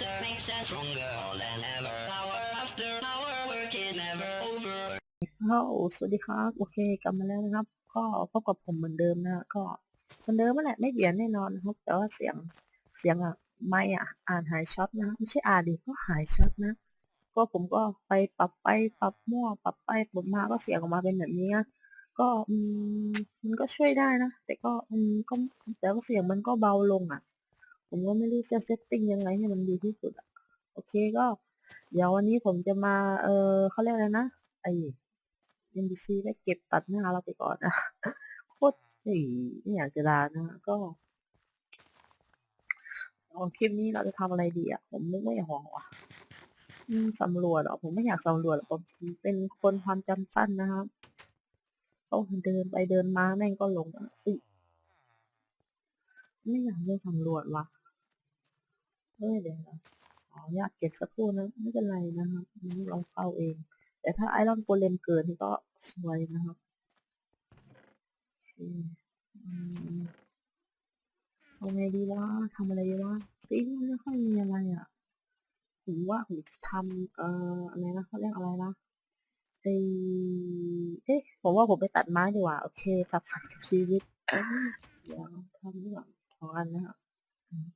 after makes us stronger than ever. Hour after hour, work is never over. ฮัลโหลสวัสดีครับ โอเค กลับมาแล้วนะครับ ก็พบกับผมเหมือนเดิมนะ ก็เหมือนเดิมนั่นแหละ ไม่เปลี่ยนแน่นอนนะครับ แต่ว่าเสียง เสียงอะไม่อะอ่านหายช็อตนะ ไม่ใช่อ่านดิ ก็หายช็อตนะ ก็ผมก็ไปปรับไปปรับมั่ว ปรับไปปรับมา ก็เสียงออกมาเป็นแบบนี้นะก็อืมมันก็ช่วยได้นะ แต่ก็อืมก็แต่ว่าเสียงมันก็เบาลงอะ ผมก็ไม่รู้จะเซตติ้งยังไงให้มันดีที่สุดอะโอเคก็ เดี๋ยววันนี้ผมจะมา เออเขาเรียกอะไรนะ ไอ NPC ได้เก็บตัดหน้าเราไปก่อนนะโคตรเฮ้ยไม่อยากจะด่านะก็เอาคลิปนี้เราจะทำอะไรดีอะ ผมนึกไม่ออกว่ะสำรวจหรอผมไม่อยากสำรวจหรอกผมเป็นคนความจำสั้นนะครับต้องเดินไปเดินมาแม่งก็หลงอะไม่อยากเดินสำรวจว่ะ เอ้ยเดี๋ยวขออนุญาตเก็บสักครู่นะไม่เป็นไรนะครับนี่เราเข้าเอง แต่ถ้าไอรอนโกเลมเกิดนี่ก็สวยนะครับโอเคอืมเอาไงดีวะทำอะไรดีวะซีมันไม่ค่อยมีอะไรอะผมว่าผมจะทำเอ่ออะไรนะเขาเรียกอะไรนะไอเอ๊ะผมว่าผมไปตัดไม้ดีกว่า โอเคสับสันกับชีวิตเดี๋ยวทำดีกว่าสองอันนะครับอืม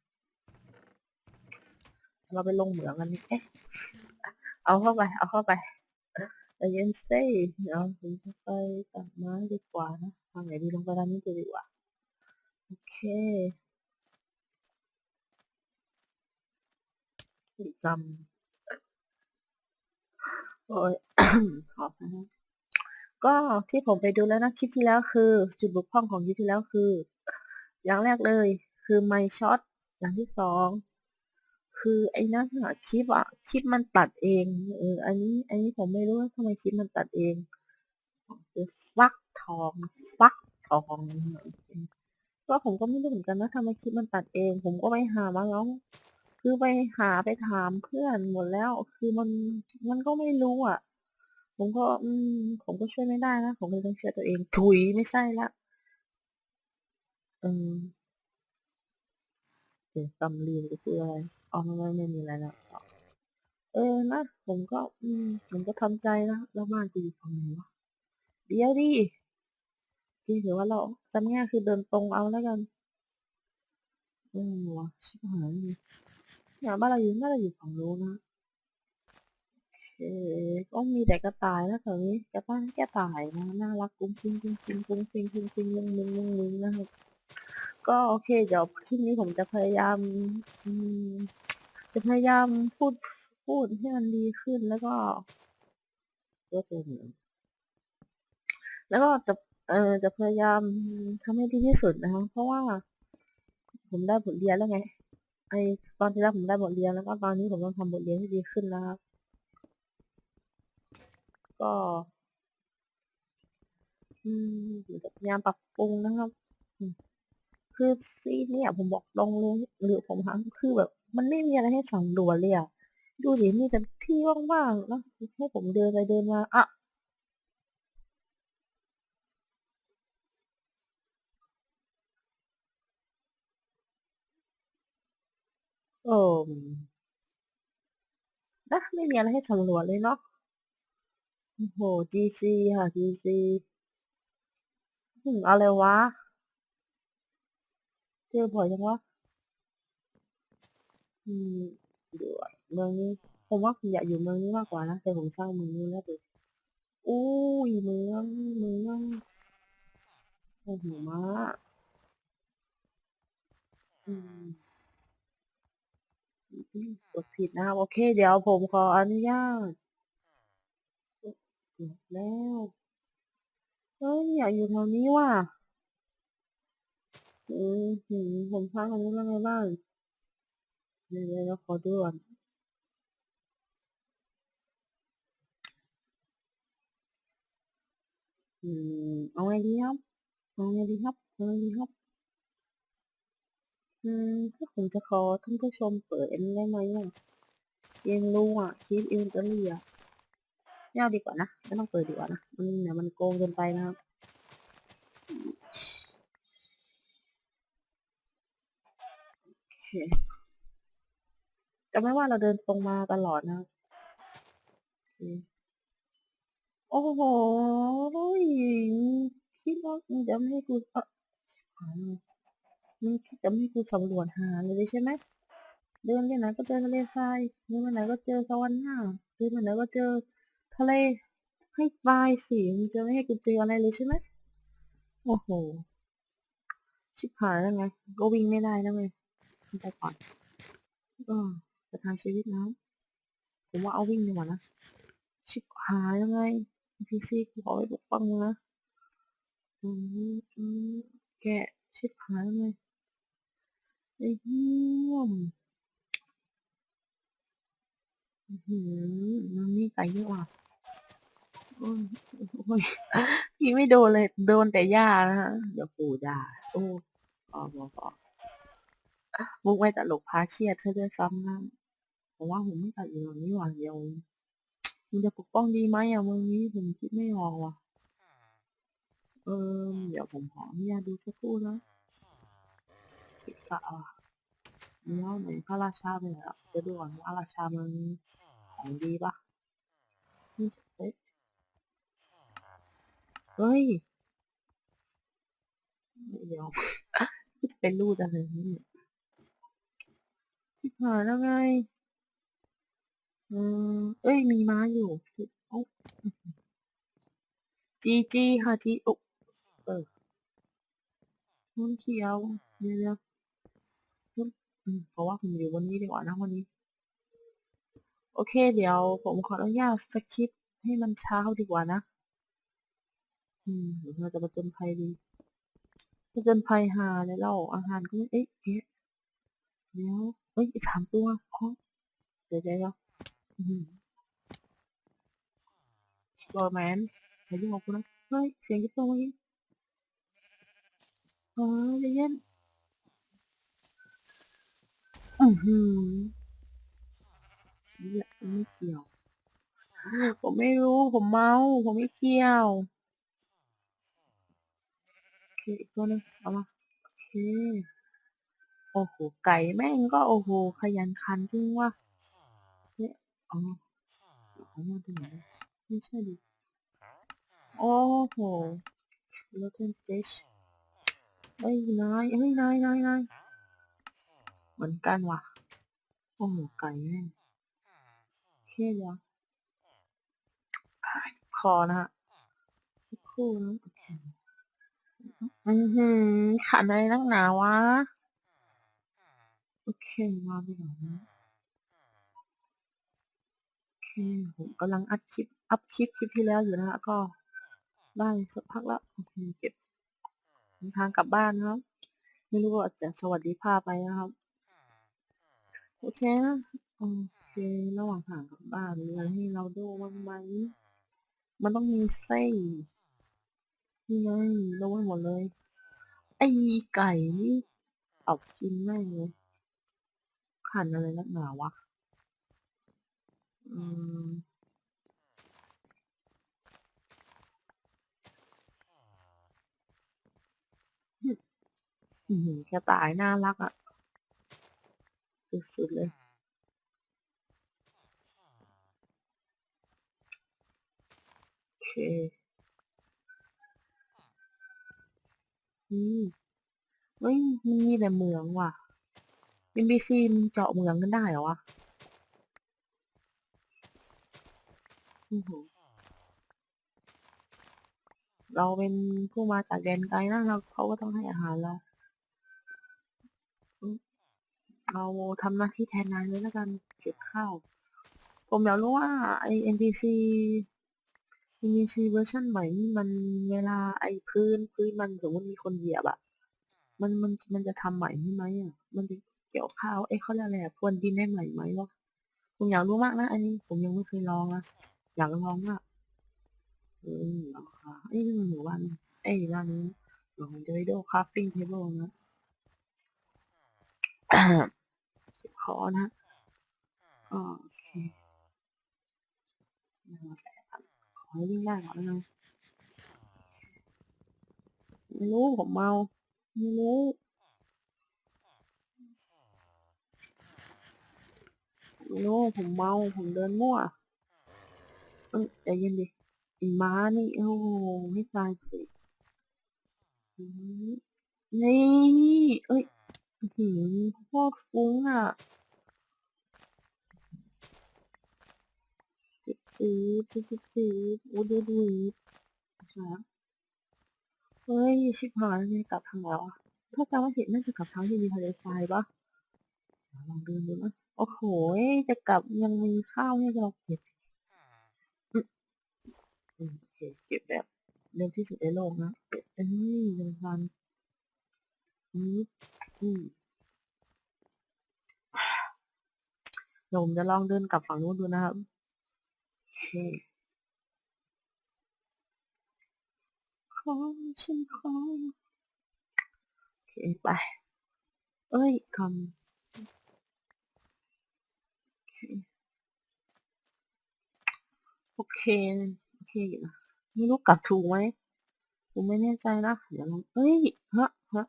เราไปลงเหมืองกันดิเอ๊ะเอาเข้าไป เอาเข้าไปแต่เย็นเซ่เดี๋ยวผมจะไปตัดไม้ดีกว่านะทางไหนดีลงไปด้านนี้จะดีกว่า โอเคพฤติกรรมโอ้ยขอนะก็ที่ผมไปดูแล้วนะคลิปที่แล้วคือ จุดบกพร่องของคลิปที่แล้วคือ อย่างแรกเลย คือไมช็อตอย่างที่สอง คือไอ้นั่นอะคลิปอะคลิปมันตัดเองเอออันนี้ อันนี้ผมไม่รู้ว่าทำไมคลิปมันตัดเองคือฟักทองฟักทองโอเคก็ผมก็ไม่รู้เหมือนกันนะทำไมคลิปมันตัดเอง ผมก็ไปหามาแล้วคือไปหาไปถามเพื่อนหมดแล้ว คือมันมันก็ไม่รู้อะ ผมก็ อืม ผมก็ช่วยไม่ได้นะผมก็เลยต้องช่วยตัวเองถุยไม่ใช่ละเออเดี๋ยวตำลีจะพูดอะไร อ๋อไม่ไม่ไม่มีอะไรแล้วเออนะผมก็ อืม ผมก็ทำใจนะแล้วบ้านกูอยู่ฝั่งไหนวะเดี๋ยวดิกินถือว่าเราจำง่ายคือเดินตรงเอาแล้วกันอืมวะชิบหายเนี่ยบ้านเราอยู่น่าจะอยู่ฝั่งนู้นนะโอเคก็มีแต่กระต่ายนะแถวนี้กระต่ายกระต่ายนะน่ารักกุ้งกิ้งกุ้งกิ้งกุ้งกิ้งกุ้งกิ้งมึงมึงมึงมึงนะครับ ก็โอเค เดี๋ยวคลิปนี้ผมจะพยายามจะพยายามพูดพูดให้มันดีขึ้นแล้วก็ก็จะเหมือนแล้วก็จะเออจะพยายามทำให้ดีที่สุดนะคะเพราะว่า ผมได้บทเรียนแล้วไงไอตอนที่แล้วผมได้บทเรียนแล้วก็ตอนนี้ผมต้องทำบทเรียนให้ดีขึ้นแล้วครับก็อืมผมจะพยายามปรับปรุงนะครับอืม คือซีเนี่ยผมบอกตรงเลยหรือผมหาคือแบบ มันไม่มีอะไรให้สำรวจเลยอะดูดิมีแต่ที่ว่างๆแล้วให้ผมเดินไปเดินมาอะเออนะไม่มีอะไรให้สำรวจเลยเนาะโอ้โห GC ค่ะ GC อืมอะไรวะ เจอบ่อยจังวะอืมเดี๋ยวเมืองนี้ผมว่าผมอยากอยู่เมืองนี้มากกว่านะแต่ผมสร้างเมืองนี้แล้วดิอุ้ยเมืองเมืองโอ้โหมาอืมอืมกดผิดนะครับโอเค เดี๋ยวผมขออนุญาตเกือบแล้วเฮ้ยอยากอยู่แถวนี้ว่ะ อืมผมสร้างอันนี้แล้วไงบ้างเดี๋ยวเดี๋ยวเราขอดูก่อนอืมเอาไงดีครับเอาไงดีครับเอาไงดีครับ อืมถ้าผมจะขอท่านผู้ชมเปิดอันนี้ได้ไหมอะเกมรู้อะคลิปอินเตอรี่อะไม่เอาดีกว่านะไม่ต้องเปิดดีกว่านะมันเดี๋ยวมันโกงเกินไปนะครับโอเค จำไม่ว่าเราเดินตรงมาตลอดนะโอเคโอ้โหคิดว่ามึงจะไม่ให้กูเออชิบหายแล้วมึงคิดจะไม่ให้กูสำรวจหาเลยใช่ไหมเดินไปไหนก็เจอทะเลทรายเดินไปไหนก็เจอสวรรค์หน้าเดินไปไหนก็เจอทะเลให้ตายสิมึงจะไม่ให้กูเจออะไรเลยใช่ไหมโอ้โห ชิบหายแล้วไง ก็วิ่งไม่ได้แล้วไง ไปก่อนก็จะทางชีวิตนะผมว่าเอาวิ่งดีกว่านะ ชิบหายแล้วไงพีซีกูขอไปปกป้องนะอืมอืมแกชิบหายแล้วไงไอ้เหี้ยมอื้อหือมันนี่ไก่เยอะว่ะโอ้ยโอ้ยพี่ไม่โดนเลย โดนแต่หญ้านะฮะเดี๋ยวปู่ด่า โอ้พอพอพอ มุกไม่ตลกพาเครียดซะด้วยซ้ำนะผมว่าผมไม่ตัดอยู่แบบนี้หว่าเดี๋ยวมึงจะปกป้องดีไหมอะมึงนี้ผมคิดไม่ออกว่ะ เออเดี๋ยวผมขออนุญาตดูสักครู่นะปิดกะอะเดี๋ยวไหนพระราชาไปไหนอะจะดูก่อนว่าพระราชามันของดีปะนี่เอ๊ะเฮ้ยเดี๋ยวจะเป็นรูดอะไรนี่ ที่ผ่านแล้วไงเออเอ้ย มีม้าอยู่เอ้จีจีค่ะจีโอะเออนุ่นเขียวเดี๋ยวเดี๋ยวนุ่นอืมเพราะว่าผมอยู่วันนี้ดีกว่านะวันนี้ โอเค เดี๋ยวผมขออนุญาตสคิปให้มันเช้าดีกว่านะ อืมเราจะมาจนภัยดีมาจนภัยหาเลยเราอาหารก็ไม่เอ๊ะเอ๊ะ เดี๋ยวเอ้ยสามตัวอ๋อเดี๋ยวเดี๋ยวเดี๋ยวอืมบอแมนอย่ายุ่งกับกูนะเฮ้ยเสียงกิ๊บตัวเมื่อกี้เออใจเย็นอือหือนี่ยไม่เกี่ยว ผมไม่รู้ผมเมา ผมไม่เกี่ยวโอเคอีกตัวนึงเอามาโอเค โอ้โห ไก่แม่งก็โอ้โห ขยันขันจริงว่ะเนี่ยอ๋ออามาดูหน่อยดิไม่ใช่ดิ โอ้โห Rotten Fish เฮ้ยนายเฮ้ยนายนายนายเหมือนกันว่ะ โอ้โห ไก่แม่งเคเดี๋ยวคอนะฮะคู่นะโอเคอือหือขันอะไรนักหนาวะ โอเคมาไปก่อนนะโอเคผมกำลังอัดคลิป อัพคลิปคลิปที่แล้วอยู่นะฮะก็ได้สักพักแล้วโอเคเก็บเดินทางกลับบ้านนะครับ ไม่รู้ว่าจะสวัสดีภาพไปนะครับ โอเคนะโอเคระหว่างทางกลับบ้านมีอะไรให้เราดูบ้างไหมมันต้องมีไส้นี่ไงโดนหมดเลย ไอ้ไก่นี่เอากินแม่งเลย ขันอะไรนักหนาวะ อืม อือหือกระต่ายน่ารักอะสุดๆเลยโอเคอืมเฮ้ยมันมีแต่เหมืองว่ะ NPC มันเจาะเหมืองกันได้เหรอวะเราเป็นผู้มาจากแดนไกลนะเราเขาก็ต้องให้อาหารเราเราทำหน้าที่แทนนายเลยแล้วกันเก็บข้าว ผมอยากรู้ว่าไอ NPC NPC เวอร์ชันใหม่นี่มันเวลาไอพื้นพื้นมันสมมติมีคนเหยียบอะมันมันมันจะทำใหม่ให้ไหมอะมันจะ เกี่ยวข้าวเอ้ยเขาเรียกอะไรอะพรวนดินได้ใหม่ไหมวะผมอยากรู้มากนะ อันนี้ผมยังไม่เคยลองนะอยากลองมากเออเหรอคะเอ้ยนี่มันหมู่บ้านเอ้ร้านนี้เดี๋ยวผมจะไปดูคราฟติ้งเทเบิลนะเก็บคอนะอ่าโอเคมาแต่ขอให้วิ่งได้ก่อนแล้วกันไม่รู้ผมเมา ไม่รู้ โน่ผมเมา ผมเดินมั่ว เอ้ยใจเย็นดิไอีม้านี่ โอ้ไม่ตายสิ นี่ เอ้ยหือโคตรฟุ้งอะจิ๊บจี๊บจิ๊บจิ๊บจี๊บโอ้ดูดูใช่เฮ้ย ชิบหายเลยกลับทางไหนวถ้าจำไม่ผิดน่าจะกลับทางที่มีทะเลทรายปะลองเดินดูนะ โอ้โห จะกลับยังมีข้าวให้เราเก็บอืมโอเคเก็บแบบเร็วที่สุดในโลกนะเก็บเอ้ยยังทันอืมอืมเดี๋ยวผมจะลองเดินกลับฝั่งนู้นดูนะครับโอเคขอฉันขอโอเคไป เอ้ยคำ โอเค โอเคอยู่นะไม่รู้กลับถูกไหมผมไม่แน่ใจนะ เดี๋ยวลองเอ้ยฮะฮะ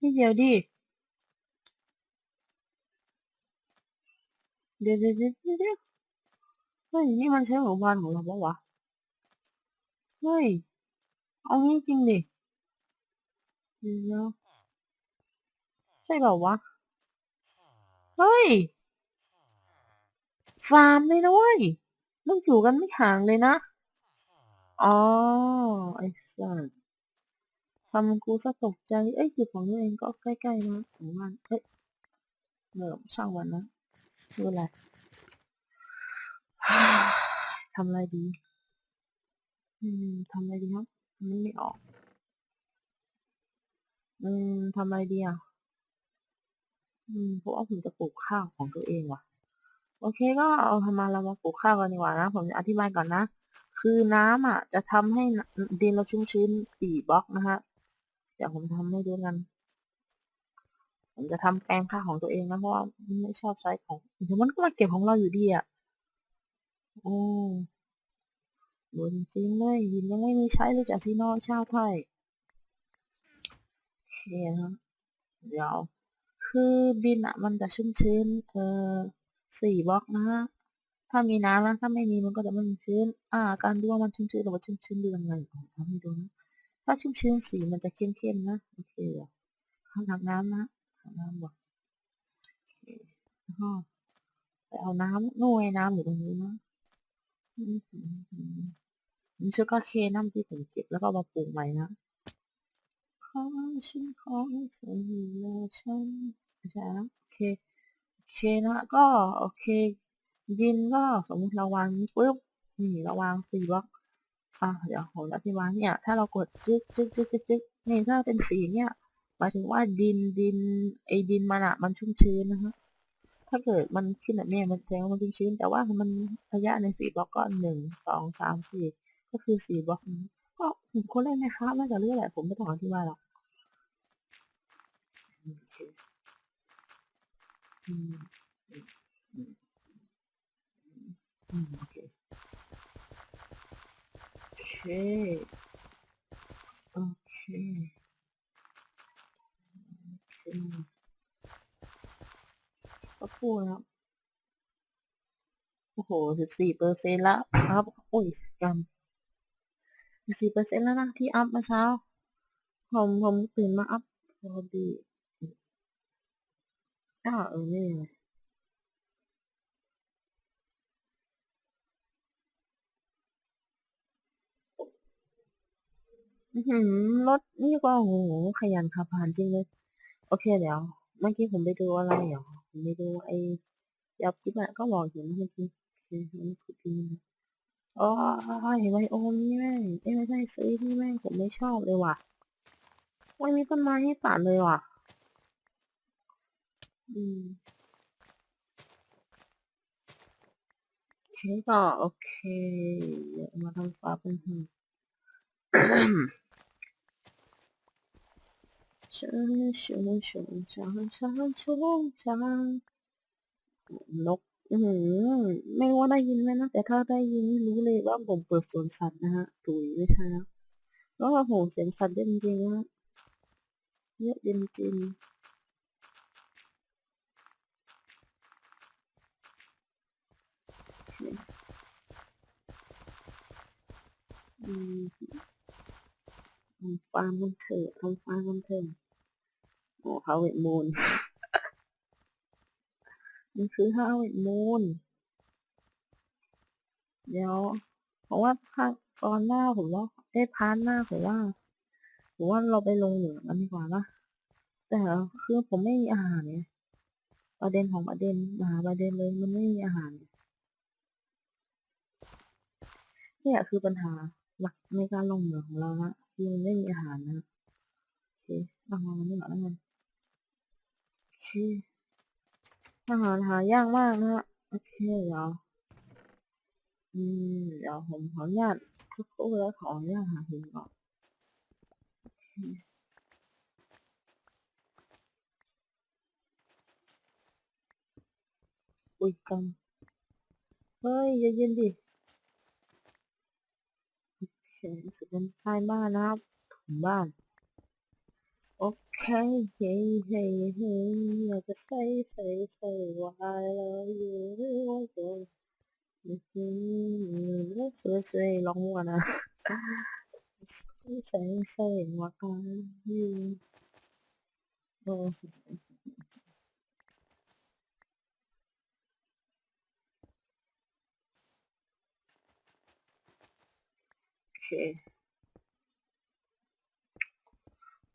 นี่เดี๋ยวดิเดี๋ยวเดี๋ยวเดี๋ยวเดี๋ยวเฮ้ย นี่มันใช่หมู่บ้านของเราปะวะ เฮ้ย เอางี้จริงดิเดี๋ยว ใช่เปล่าวะ เฮ้ย ฟาร์มเลยนะเว้ยต้องอยู่กันไม่ห่างเลยนะ อ๋อ ไอ้สัสทำกูซะตกใจ เอ้ยอยู่ฝั่งนี้เองก็ใกล้ๆนะหมู่บ้านเอ้ยเมื่อช่างวันนะไม่เป็นไรทำอะไรดี อืมทำอะไรดีครับทำไม่ออก อืมทำอะไรดีอะ อืมเพราะว่าผมจะปลูกข้าวของตัวเองว่ะ โอเคก็เอาทำมาเรามาปลูกข้าวกันดีกว่านะ ผมจะอธิบายก่อนนะ คือน้ำอะ จะทำให้ดินเราชุ่มชื้นสี่บล็อกนะฮะเดี๋ยวผมทำให้ดูกัน ผมจะทำแปลงข้าวของตัวเองนะเพราะว่าไม่ชอบใช้ของเดี๋ยวมันก็มาเก็บของเราอยู่ดีอะโอ้ดูจริงเลยหินยังไม่มีใช้เลยจากพี่น้องชาวไทยโอเคนะเดี๋ยว คือดินอะมันจะชุ่มชื้นเออสี่บล็อกนะฮะถ้ามีน้ำนะถ้าไม่มีมันก็จะไม่ชื้น อ่า การดูว่ามันชุ่มชื้นหรือว่าชุ่มชื้นดูยังไงทำให้ดูนะถ้าชุ่มชื้นสีมันจะเข้มๆนะโอเคเข้างถังน้ำนะถังน้ำบอกโอเคแล้วก็ไปเอาน้ำนู่นไงน้ำอยู่ตรงนี้นะมันชื่อก็เคน้ำที่ผมเก็บแล้วก็มาปลูกใหม่นะขอฉันขอเธอและฉัน ไม่ใช่นะโอเคโอเคนะก็โอเคดินก็สมมติเราวางนี้ปุ๊บนี่เราวางสี่บล็อกอะเดี๋ยวผมอธิบายเนี่ย ถ้าเรากดจึ๊กจึ๊กจึ๊กจึ๊กจึ๊กนี่ถ้าเป็นสีเนี่ยหมายถึงว่าดินดินไอ้ดินมันอะมันชุ่มชื้นนะฮะถ้าเกิดมันขึ้นแบบนี้มันแสดงว่ามันชุ่มชื้น แต่ว่ามันระยะในสี่บล็อกก็หนึ่งสองสามสี่ก็คือสี่บล็อกก็ผมคนเล่นนะครับน่าจะรู้แหละผมไม่ต้องอธิบายหรอกโอเคอืมอืมอืมอืม โอเคโอเคโอเคโอเคก็พูนะครับโอ้โหสิบสี่เปอร์เซ็นต์ละครับโอ้ยกรรมสิบสี่เปอร์เซ็นต์แล้วนะที่อัพมื่อเช้าผมผมตื่นมาอัพพอดี อ้าวเออไม่ไรอื้อหือรถนี่ก็โอ้โหขยันขับผ่านจริงเลย โอเคเดี๋ยว เมื่อกี้ผมไปดูอะไรเหรอผมไปดูไอ้ยับคลิปอะก็บอกอยู่นะเมื่อกี้โอเคมันคือดีนะอ๋อเห็นไวโอมนี่แม่งเอ้ไม่ใช่ซื้อนี่แม่งผมไม่ชอบเลยว่ะไม่มีต้นไม้ให้ตัดเลยว่ะ อืมโอเคก็โอเคเดี๋ยวมาทำฟ้าเป็นหืมฉันฉันฉันฉันฉันฉันฉันนกอือหือไม่ว่าได้ยินไหมนะ แต่ถ้าได้ยินรู้เลยว่าผมเปิดสวนสัตว์นะฮะถุยไม่ใช่แล้วโอ้โหเสียงสัตว์เยอะจริงๆนะเยอะจริง อืมทำ ฟาร์มกันเถอะทำฟาร์มกันเถอะโอ้ฮาวเวิร์ดมูนมันคือฮาวเวิร์ดมูนเดี๋ยวผมว่าภาคตอนหน้าผมว่าได้พาร์ทหน้าผมว่าผมว่าเราไปลงเหนือกันดีกว่าปะแต่คือผมไม่มีอาหารไงประเด็นของประเด็นมหาประเด็นเลยมันไม่มีอาหารเนี่ยคือปัญหา หลักในการลงเหนือของเรานะคือมันไม่มีอาหารนะโอเคเอามามันนี่หน่อยแล้วกันโอเคอาหารหายากมากนะฮะโอเคเดี๋ยวอืมเดี๋ยวผมขออนุญาตสักครู่แล้วขออนุญาตหาหินก่อนโอเคอุ้ยกังเฮ้ยเย็นดิ รู้สึกเป็นป้ายบ้านนะครับถุงบ้าน โอเค เฮ้ยเฮ้ยเฮ้ยอยากจะใส่ใส่ใส่ว่า I love you ว่าจะแล้วสวยสวยๆร้องว่านะใส่ใส่ใส่ว่า I love you โอ้ เค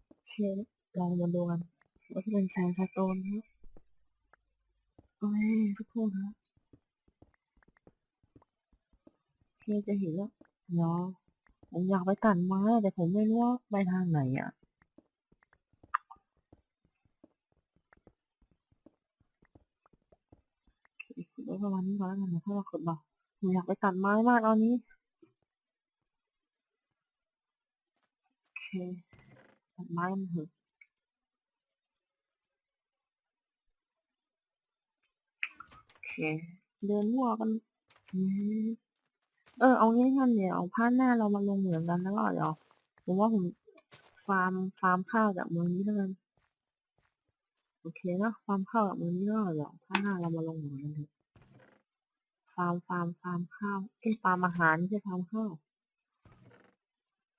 โอเคลองมาดูกันว่าจะเป็นแซนสโตนครับโอ้ยทุกคนครับโอเคจะเห็นแล้วเดี๋ยวผมอยากไปตัดไม้แต่ผมไม่รู้ว่าไปทางไหนอะโอเคขุดไว้ประมาณนี้ก่อแล้วกันเดี๋ยวค่อยมาขุดต่อผมอยากไปตัดไม้มากตอนนี้โอ เคตัดไม้กันเถอะโอเค เดินมั่วกันอืมเออ เอางี้งั้นเดี๋ยวเอาพาหน้าเรามาลงเหมืองกันแล้วก็เดี๋ยวผมว่าผมฟาร์มฟาร์มข้าวจากเมืองนี้แล้วกันโอเคเนะฟาร์มข้าวจากเมืองนี้แล้วก็เดี๋ยวพาหน้าเรามาลงเหมืองกันเถอะฟาร์มฟาร์มฟาร์มข้าวเอ้ฟาร์มอาหารไม่ใช่ฟาร์มข้าว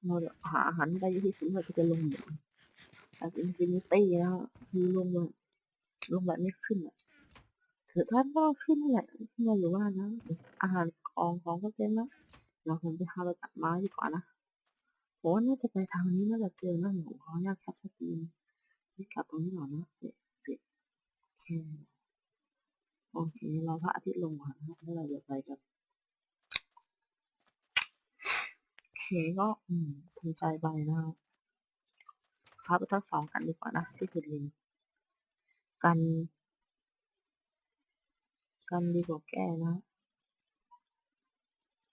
เราหาอาหารได้ที่สุดเราจะลงองแต่อินฟินิตี้แล้วคือลงแบบลงแบบไม่ขึ้นอะถือท่านก็ขึ้นแหละขึ้นมาอยู่ว่านะอาหารของของก็เต็มแล้วเดี๋ยวผมไปหาไปตัดไม้ดีกว่านะผมว่าน่าจะไปทางนี้น่าจะเจอนะผมขออนุญาตแคปสกรีนนี่กลับตรงนี้ก่อนนะเด็ดเด็ดโอเคโอเคเราพระอาทิตย์ลงก่อนแล้วเราจะไปกันโอเค ก็อืมทำใจไปนะครับครับไปทั้งสองกันดีกว่านะที่คือเรียนกัน กันดีกว่าแก้นะ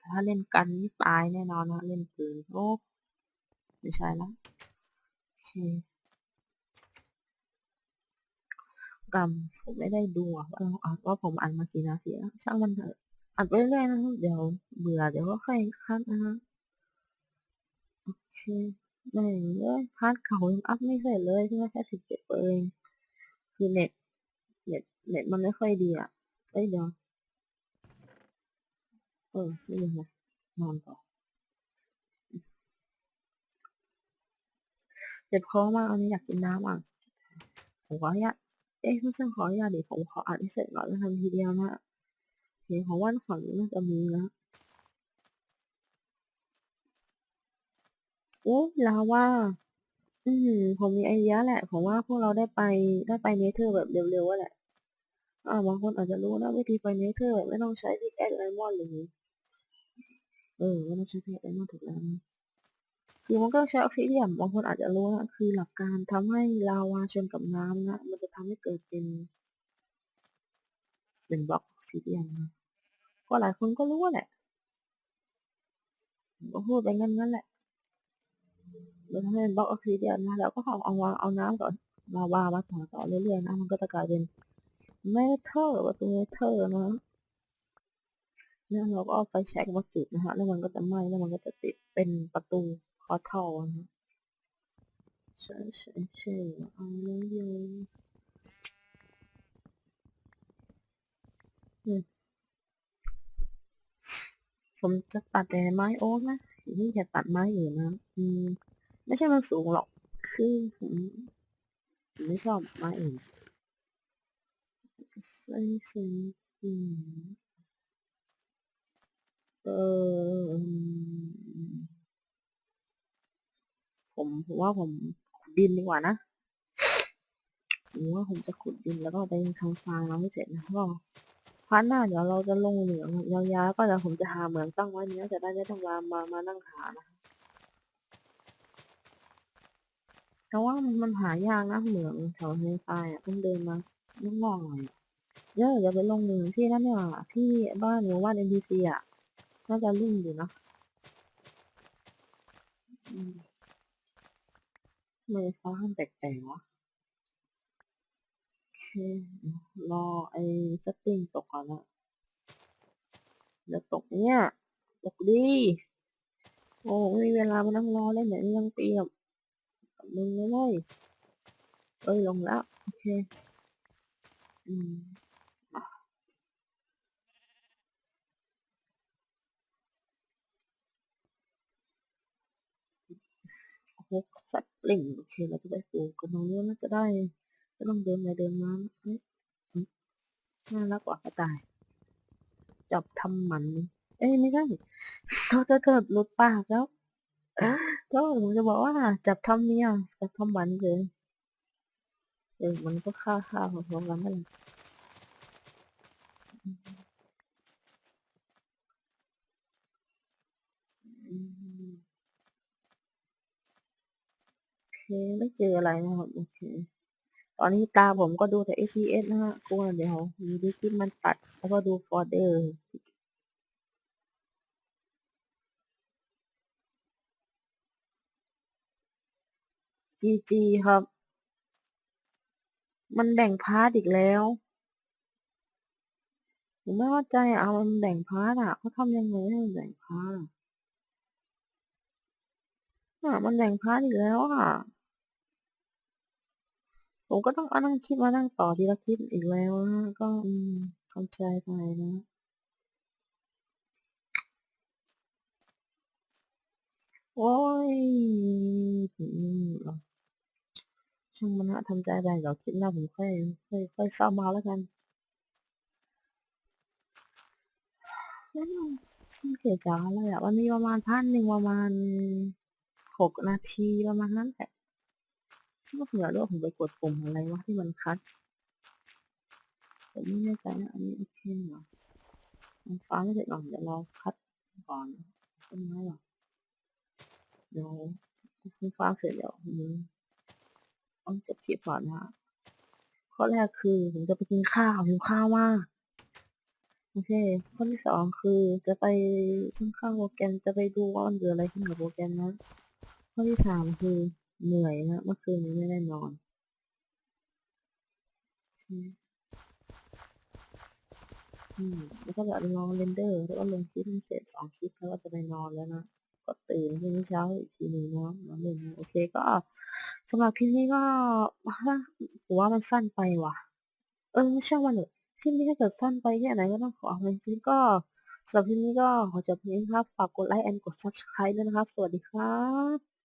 ถ้าเล่นกันนี่ตายแน่นอนนะเล่นปืนโอ้ไม่ใช่ละโอเคกรรมผมไม่ได้ดูอะว่าเราอัดว่าผมอัดมากี่นาทีแล้วช่างมันเถอะอัดไปเรื่อยๆนะเดี๋ยวเบื่อเดี๋ยวก็ค่อยคัดนะฮะ โอเคไม่เลยพาร์ทเก่ายังอัพไม่เสร็จเลยเพิ่งแค่สิบเจ็ดเองคือเน็ตเน็ตเน็ตมันไม่ค่อยดีอะเอ้ยเดี๋ยวเออไม่ยังไงนอนต่อเจ็บคอมากอันนี้อยากกินน้ำอะผมขออนุญาตเอ๊ะไม่ใช่ขออนุญาตดิผมขออ่านให้เสร็จก่อนแล้วทำทีเดียวนะเห็นของว่านฝันน่าจะมีนะ โอ้ลาว่า อืม ผมมีไอเดียแหละ ผมว่าพวกเราได้ไปได้ไปเนเธอร์แบบเร็วๆอะแหละ อ่าบางคนอาจจะรู้นะวิธีไปเนเธอร์แบบไม่ต้องใช้พิกแอคไอมอนหรือเออไม่ต้องใช้พิกแอคไอมอนถูกแล้วนะคือมันก็ใช้ออกซิเดียมบางคนอาจจะรู้นะคือหลักการทำให้ลาวาชนกับน้ำนะมันจะทำให้เกิดเป็น เป็นบล็อกออกซิเดียมนะก็หลายคนก็รู้แหละผมก็พูดไปงั้นนั่นแหละ มันทำให้เป็นบล็อกออกซิเดียมนะแล้วก็เอาเอาวางเอาน้ำก่อนลาวางมาต่อต่อเรื่อยๆนะมันก็จะกลายเป็นเมทัลประตูเมทัลนะแล้วเราก็เอาไฟแช็กมาจุดนะฮะแล้วมันก็จะไหม้แล้วมันก็จะติดเป็นประตูคอเทัลนะใช่ใช่ใช่เอาเลยโยอืมผมจะตัดแต่ไม้โอ๊กนะโอเคนี่แค่ตัดไม้อยู่นะ อืม ไม่ใช่มันสูงหรอก คือผมผมไม่ชอบไม้อื่นใส่ใส่อืมเออผมผมว่าผมขุดดินดีกว่านะผมว่าผมจะขุดดินแล้วก็ไปทำฟางแล้วให้เสร็จนะก็พาร์ทหน้าเดี๋ยวเราจะลงเหลืองยาวๆก็เดี๋ยวผมจะหาเหมืองตั้งไว้เนี้ยจะได้ไม่ต้องมามามานั่งหานะ แต่ว่ามันมันหายากนะเหมืองแถวเฮทรายอะต้องเดินมาต้องงอกหน่อยเดี๋ยวอย่าไปลงเหมืองที่นั่นเนี่ยที่บ้านหรือว่าเอ็นบีซีอะน่าจะรุ่งอยู่นะอืมทำไมฟ้ามันแปลกๆวะครอไอ้สปริงตกก่อนละเดี๋ยวตกเนี่ย ตกดี โอ้ไม่มีเวลามานั่งรอเล่นแบบนี้ยังปีกับกับ มึงเลยเว้ยเอ้ยลงแล้ว โอเค อืมหกสัตว์ลิงโอเคเราจะได้ปลูกกันตรงนี้น่าจะได้ไม่ต้องเดินไปเดินมาเอ๊ะน่ารักกว่ากระต่าย จับทำหมัน เอ้ยไม่ใช่โทษโทษโทษหลุดปากแล้ว ก็ผมจะบอกว่าจับทำเมียจับทำหมันเลยเออมันก็ฆ่าฆ่าพร้อมๆกันนั่นแหละโอเคไม่เจออะไรนะครับโอเคตอนนี้ตาผมก็ดูแต่ FPS นะฮะกลัวเดี๋ยวมีดีคลิมันตัด แล้วก็ดูฟอร์เดอร์ จีจีครับ มันแบ่งพาร์ทอีกแล้วผมไม่เข้าใจอะมันแบ่งพาร์ทอะเขาทำยังไงให้มันแบ่งพาร์ทอะอะมันแบ่งพาร์ทอีกแล้วอะผมก็ต้องอานั่งคิดมานั่งต่อทีละคลิปอีกแล้วนะก็เข้าใจไปนะ โอ้ยอช่างมันนะทำใจได้เดี๋ยวคลิปหน้าผมค่อยค่อยค่อยเศร้ามาแล้วกันมมันเกิดจากอะไรอะมันมีประมาณพันหนึ่งประมาณหกนาทีประมาณนั้นแหละก็เผื่อด้วยผมไปกดปุ่มอะไรวะที่มันคัดผมไม่แน่ใจนะอันนี้โอเคเหรอฟ้าไม่เสร็จหรอกเดี๋ยวเราคัดก่อนต้นไม้หรอ เดี๋ยวคุณฟ้าเสร็จเดี๋ยวต้องจบคลิปก่อนนะฮะข้อแรกคือผมจะไปกินข้าวหิวข้าวมากโอเคข้อที่สองคือจะไปข้างโปรแกรมจะไปดูว่ามันเกิดอะไรขึ้นกับโปรแกรมนะข้อที่สามคือเหนื่อยนะเมื่อคืนนี้ไม่ได้นอนอืมแล้วก็แบบลองเรนเดอร์แล้วก็ลงคลิปเสร็จสองคลิปแล้วก็จะไปนอนแล้วนะ ก็ตื่นพรุ่งนี้เช้าอีกทีหนึ่งเนาะนอนเล่นโอเคก็สำหรับคลิปนี้ก็ผมว่ามันสั้นไปว่ะ เออช่างมันเถอะคลิปนี้ถ้าเกิดสั้นไปแค่ไหนก็ต้องขออภัยจริงก็สำหรับคลิปนี้ก็ขอจบเพียงครับฝากกดไลค์แอนกด subscribe ด้วยนะครับ สวัสดีครับ